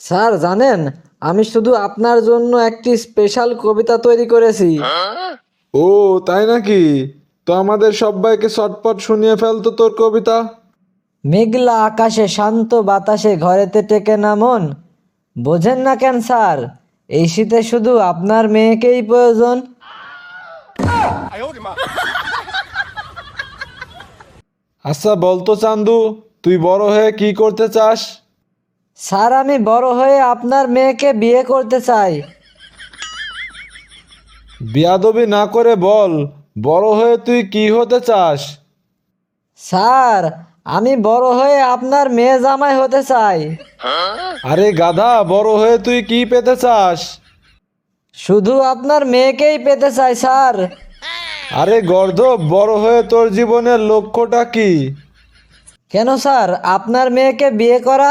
Sir জানেন আমি শুধু আপনার জন্য একটি স্পেশাল কবিতা তৈরি করেছি। ও তাই নাকি? তো আমাদের সবাইকে চটপট শুনিয়ে ফেলতো তোর কবিতা। মেঘলা আকাশে শান্ত বাতাসে ঘরেতে টেকে না মন। বোঝেন না কেন স্যার এই শীতে শুধু আপনার মেয়েকেই প্রয়োজন। আচ্ছা বলতো চান্দু তুই বড় হয়ে কি করতে চাস? স্যার আমি বড় হয়ে আপনার মেয়েকে বিয়ে করতে চাই। বিয়াদবি না করে বল বড় হয়ে তুই কি হতে চাস? স্যার আমি বড় হয়ে আপনার মেয়ে জামাই হতে চাই। আরে গাধা বড় হয়ে তুই কি পেতে চাস? শুধু আপনার মেয়েকেই পেতে চাই স্যার। আরে গর্ধব বড় হয়ে তোর জীবনের লক্ষ্যটা কি? কেন স্যার? আপনার মেয়েকে বিয়ে করা?